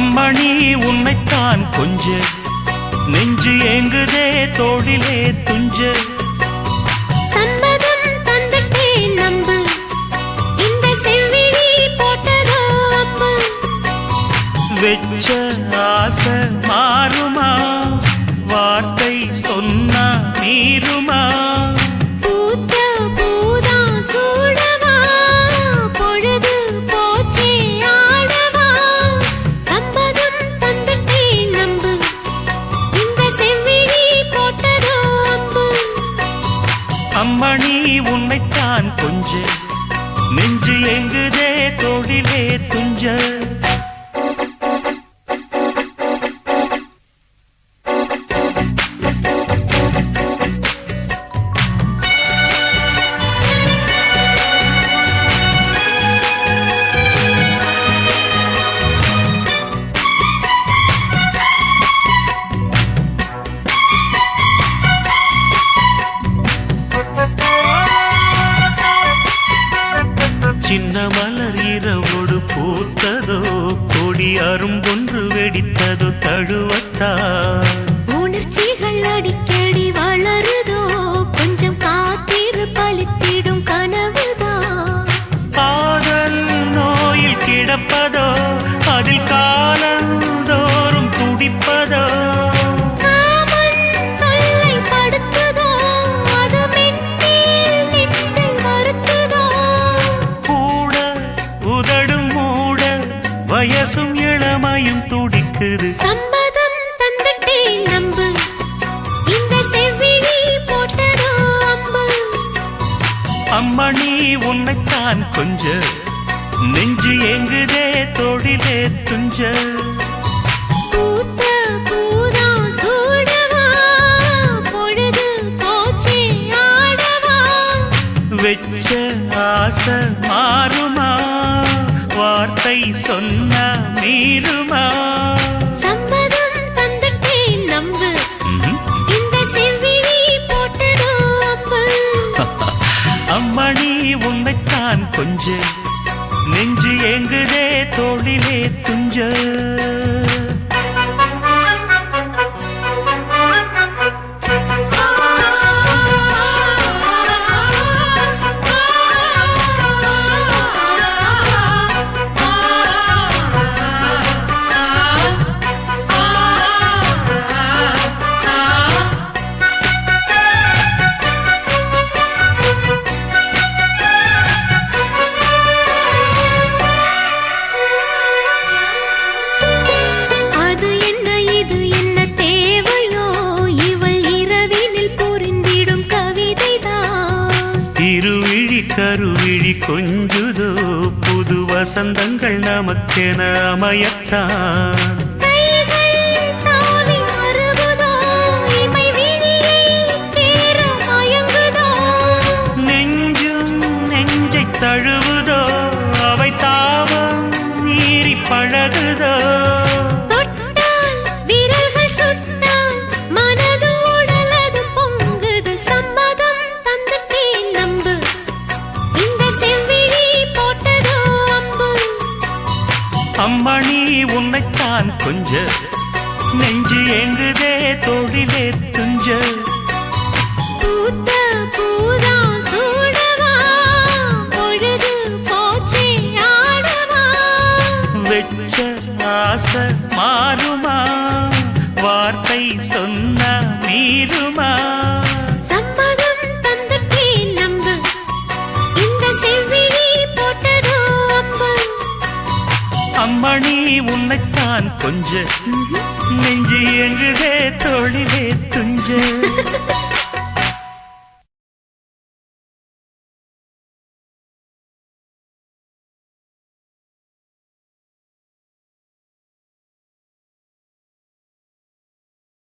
அம்மணி உன்னைத்தான் கொஞ்ச. நெஞ்சு ஏங்குதே தோழிலே துஞ்ச. அம்மணி உன்னைத்தான் கொஞ்ச. நெஞ்சு எங்குதே தொழிலே துஞ்ச. சின்ன மலர் இரவோடு பூத்ததோ கொடி அரும்பொன்று வெடித்ததோ தழுவத்தா? வயசும் இளமையும் துடிக்குது. சம்மதம் தந்துட்டேன் நம்பு இந்த செவ்விழி போட்டதோ அம்பு. அம்மணி உன்னைத்தான் கொஞ்ச. நெஞ்சு எங்குதே தொழிலே துஞ்ச. செவ்விழி போட்டதோ அம்பு அம்மணி உன்னைத்தான் கொஞ்ச. நெஞ்சு எங்குதே தோளிலே துஞ்ச. திருவிழி கருவிழி கொஞ்சுதோ புது வசந்தங்கள் நமக்கென அமையத்தான் தழுவுதோ அவை தாவம் மீறி பழகுதோ? கொஞ்ச நெஞ்சு எங்குதே தொழிலே துஞ்ச. பூத்த பூ அம்மணி உன்னைத்தான் கொஞ்ச. நெஞ்சு எங்குதே தொழிலே துஞ்ச.